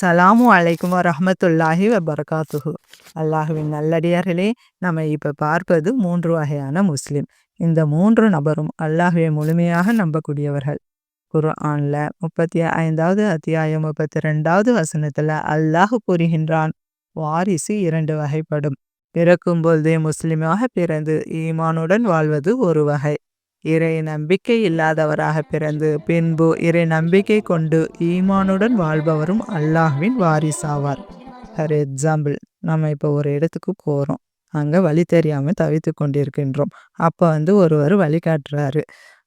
சலாமு அலைக்கும் ரஹமத்துல்லாஹி வபரகாத்துஹு அல்லாஹுவின் நல்லடியார்களே நம்ம இப்போ பார்ப்பது மூன்று வகையான முஸ்லிம். இந்த மூன்று நபரும் அல்லாஹுவை முழுமையாக நம்பக்கூடியவர்கள். குர்ஆனில் முப்பத்தி ஐந்தாவது அத்தியாயம் முப்பத்தி ரெண்டாவது வசனத்தில் அல்லாஹ் கூறுகின்றான் வாரிசு இரண்டு வகைப்படும். பிறக்கும் பொழுதே முஸ்லிமாக பிறந்து ஈமானுடன் வாழ்வது ஒரு வகை. இறை நம்பிக்கை இல்லாதவராக பிறந்து பின்பு இறை நம்பிக்கை கொண்டு ஈமானுடன் வாழ்பவரும் அல்லாஹ்வின் வாரிசாவார். ஃபார் எக்ஸாம்பிள் நம்ம இப்போ ஒரு இடத்துக்கு போகிறோம் அங்கே வழி தெரியாமல் தவித்து கொண்டிருக்கின்றோம். அப்போ வந்து ஒருவர் வழிகாட்டுறாரு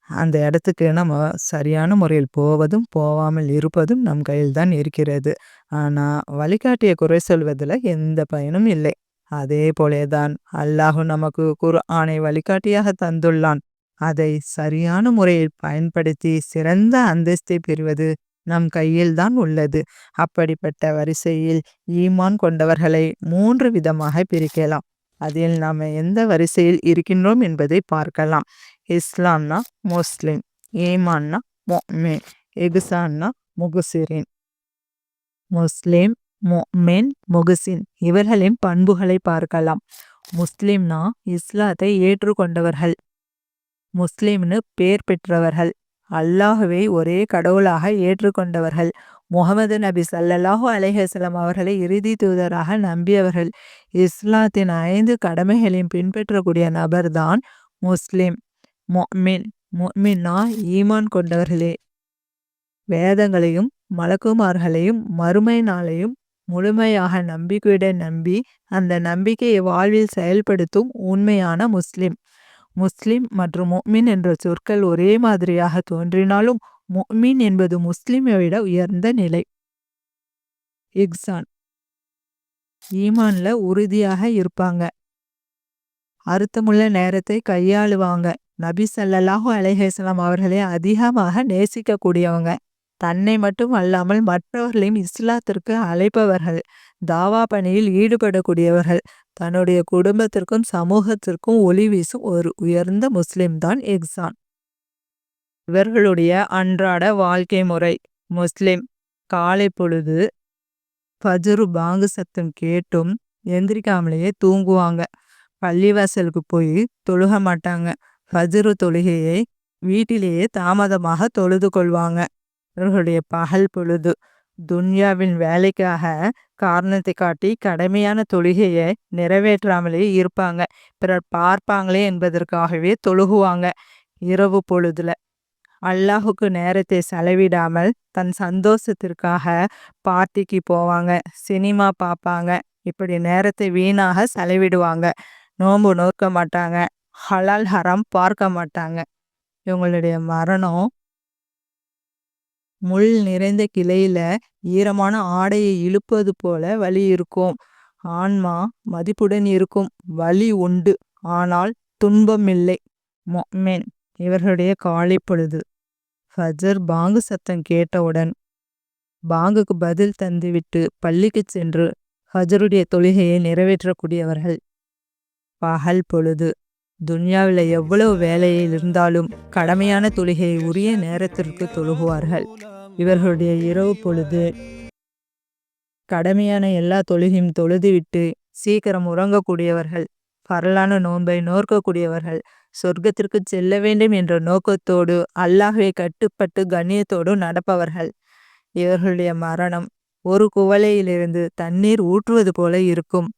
அந்த இடத்துக்கு நம்ம சரியான முறையில் போவதும் போகாமல் இருப்பதும் நம் கையில் தான் இருக்கிறது. ஆனால் வழிகாட்டிய குறை சொல்வதில் எந்த பயனும் இல்லை. அதே போலேதான் அல்லாஹு நமக்கு குர்ஆனை வழிகாட்டியாக தந்துள்ளான். அதை சரியான முறையில் பயன்படுத்தி சிறந்த அந்தஸ்தை பெறுவது நம் கையில்தான் உள்ளது. அப்படிப்பட்ட வரிசையில் ஈமான் கொண்டவர்களை மூன்று விதமாக பிரிக்கலாம். அதில் நாம் எந்த வரிசையில் இருக்கின்றோம் என்பதை பார்க்கலாம். இஸ்லாம்னா முஸ்லிம் ஈமான்னா மொமே எகுசான்னா முகுசிரின். முஸ்லிம் மொமென் முகுசின் இவர்களின் பண்புகளை பார்க்கலாம். முஸ்லிம்னா இஸ்லாத்தை ஏற்றுக்கொண்டவர்கள். முஸ்லிம்னு பேர் பெற்றவர்கள். அல்லாஹுவை ஒரே கடவுளாக ஏற்றுக்கொண்டவர்கள். முகமது நபி சல்லல்லாஹு அலைஹசலம் அவர்களை இறுதி தூதராக நம்பியவர்கள். இஸ்லாத்தின் ஐந்து கடமைகளையும் பின்பற்றக்கூடிய நபர்தான் முஸ்லிம் மொமின் மொமின்னா ஈமான் கொண்டவர்களே. வேதங்களையும் மலக்குமார்களையும் மறுமை நாளையும் முழுமையாக நம்பிக்கையுடன் நம்பி அந்த நம்பிக்கையை வாழ்வில் செயல்படுத்தும் உண்மையான முஸ்லிம். முஸ்லிம் மற்றும் மொமின் என்ற சொற்கள் ஒரே மாதிரியாக தோன்றினாலும் மொமின் என்பது முஸ்லிமை விட உயர்ந்த நிலை. எக்ஸான். ஈமான்ல உறுதியாக இருப்பாங்க. அர்த்தமுள்ள நேரத்தை கையாளுவாங்க. நபி சல்லல்லாஹு அலைஹேஸ்லாம் அவர்களை அதிகமாக நேசிக்கக்கூடியவங்க. தன்னை மட்டும் அல்லாமல் மற்றவர்களையும் இஸ்லாத்திற்கு அழைப்பவர்கள் தாவா பணியில் ஈடுபடக்கூடியவர்கள். தன்னுடைய குடும்பத்திற்கும் சமூகத்திற்கும் ஒளி வீசும் ஒரு உயர்ந்த முஸ்லிம் தான் எக்ஸான் இவர்களுடைய அன்றாட வாழ்க்கை முறை. முஸ்லிம் காலை பொழுது ஃபஜ்ரு பாங்கு சத்தம் கேட்டும். எந்திரிக்காமலேயே தூங்குவாங்க. பள்ளிவாசலுக்கு போய் தொழுக மாட்டாங்க. ஃபஜ்ரு தொழுகையை வீட்டிலேயே தாமதமாக தொழுது கொள்வாங்க. இவர்களுடைய பகல் பொழுது துன்யாவின் வேலைக்காக காரணத்தை காட்டி கடமையான தொழுகையை நிறைவேற்றாமலே இருப்பாங்க. பிறர் பார்ப்பாங்களே என்பதற்காகவே தொழுகுவாங்க. இரவு பொழுதுல அல்லாஹுக்கு நேரத்தை செலவிடாமல் தன் சந்தோஷத்திற்காக பார்ட்டிக்கு போவாங்க. சினிமா பார்ப்பாங்க. இப்படி நேரத்தை வீணாக செலவிடுவாங்க. நோன்பு நோக்க மாட்டாங்க. ஹலால் ஹரம் பார்க்க மாட்டாங்க. இவங்களுடைய மரணம் முள் நிறைந்த கிளையில ஈரமான ஆடையை இழுப்பது போல வலி இருக்கும். ஆன்மா மதிப்புடன் இருக்கும். வலி உண்டு. ஆனால் துன்பமில்லை. மொமென். இவர்களுடைய காலை பொழுது ஃபஜர் பாங்கு சத்தம் கேட்டவுடன் பாங்குக்கு பதில் தந்துவிட்டு பள்ளிக்கு சென்று ஃபஜருடைய தொழுகையை நிறைவேற்றக்கூடியவர்கள். பகல் பொழுது. துன்யாவில் எவ்வளவு வேலையில் இருந்தாலும் கடமையான தொழுகையை உரிய நேரத்திற்கு தொழுகுவார்கள். இவர்களுடைய இரவு பொழுது. கடமையான எல்லா தொழுகையும் தொழுதுவிட்டு சீக்கிரம் உறங்கக்கூடியவர்கள் பரலான நோன்பை நோக்கக்கூடியவர்கள் சொர்க்கத்திற்கு செல்ல வேண்டும் என்ற நோக்கத்தோடு அல்லாஹுவை கட்டுப்பட்டு கண்ணியத்தோடு நடப்பவர்கள். இவர்களுடைய மரணம் ஒரு குவளையிலிருந்து தண்ணீர் ஊற்றுவது போல இருக்கும்.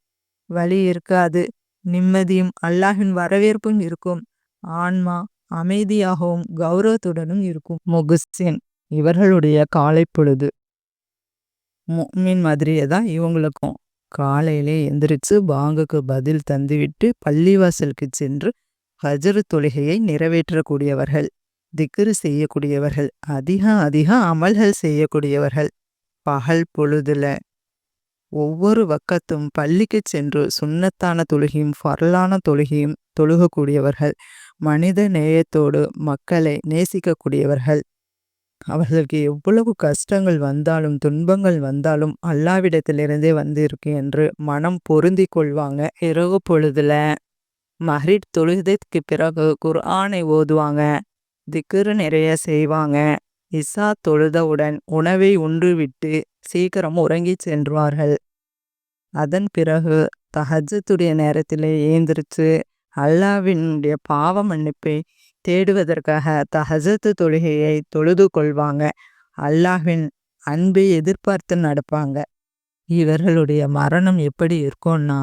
வழி இருக்காது நிம்மதியும் அல்லாஹின் வரவேற்பும் இருக்கும். ஆன்மா அமைதியாகவும் கௌரவத்துடனும் இருக்கும். முகுசின் இவர்களுடைய காலை பொழுது முக்மின் மாதிரியே தான் இவங்களுக்கும். காலையிலே எந்திரிச்சு பாங்குக்கு பதில் தந்துவிட்டு பள்ளிவாசலுக்கு சென்று ஹஜரு தொழுகையை நிறைவேற்றக்கூடியவர்கள் திக்ரு செய்யக்கூடியவர்கள் அதிக அதிக அமல்கள் செய்யக்கூடியவர்கள். பகல் பொழுதுல ஒவ்வொரு வக்கத்தும் பள்ளிக்கு சென்று சுண்ணத்தான தொழுகையும் ஃபரலான தொழுகையும் தொழுகக்கூடியவர்கள் மனித நேயத்தோடு மக்களை நேசிக்கக்கூடியவர்கள். அவர்களுக்கு எவ்வளவு கஷ்டங்கள் வந்தாலும் துன்பங்கள் வந்தாலும் அல்லாவிடத்திலிருந்தே வந்திருக்கு என்று மனம் பொருந்தி கொள்வாங்க. இரவு பொழுதுல மஹ்ரிட் தொழுதத்துக்கு பிறகு குர்ஆனை ஓதுவாங்க. திக்ரு நிறைய செய்வாங்க. இசா தொழுதவுடன் உணவை உண்டுவிட்டு சீக்கிரம் உறங்கிச் சென்றுவார்கள். அதன் பிறகு தஹஜத்துடைய நேரத்திலே ஏந்திரிச்சு அல்லாவினுடைய பாவ மன்னிப்பை தேடுவதற்காக தஹசத்து தொழுகையை தொழுது கொள்வாங்க. அல்லாஹின் அன்பை எதிர்பார்த்து நடப்பாங்க. இவர்களுடைய மரணம் எப்படி இருக்கும்னா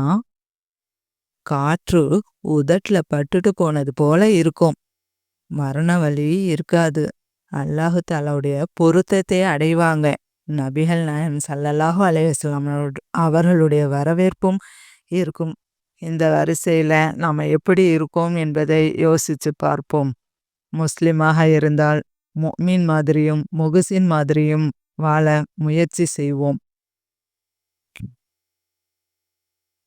காற்று உதட்டில் பட்டுட்டு போனது போல இருக்கும். மரண வலி இருக்காது. அல்லாஹு தாலாவுடைய பொருத்தத்தை அடைவாங்க. நபிகள் நாயம் சல்லல்லாஹு அலையம் அவர்களுடைய வரவேற்பும் இருக்கும். இந்த வரிசையில் நாம் எப்படி இருக்கோம் என்பதை யோசித்து பார்ப்போம். முஸ்லிமாக இருந்தால் மீன் மாதிரியும் முகுசின் மாதிரியும் வாழ முயற்சி செய்வோம்.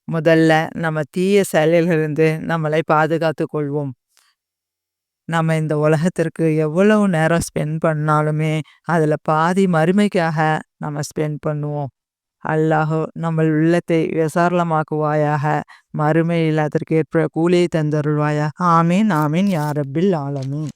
முதல்ல நம்ம தீய செயலிலிருந்து நம்மளை பாதுகாத்து கொள்வோம். நம்ம இந்த உலகத்திற்கு எவ்வளவு நேரம் ஸ்பெண்ட் பண்ணாலுமே அதில் பாதி மறுமைக்காக நம்ம ஸ்பெண்ட் பண்ணுவோம். அல்லாஹோ நம்ம உள்ளத்தை விசாரணமாக்குவாயாக மறுமையில் அதற்கேற்ப கூலியை தந்தருள்வாயாக. ஆமீன் ஆமீன் யாரப்பில் ஆலமீன்.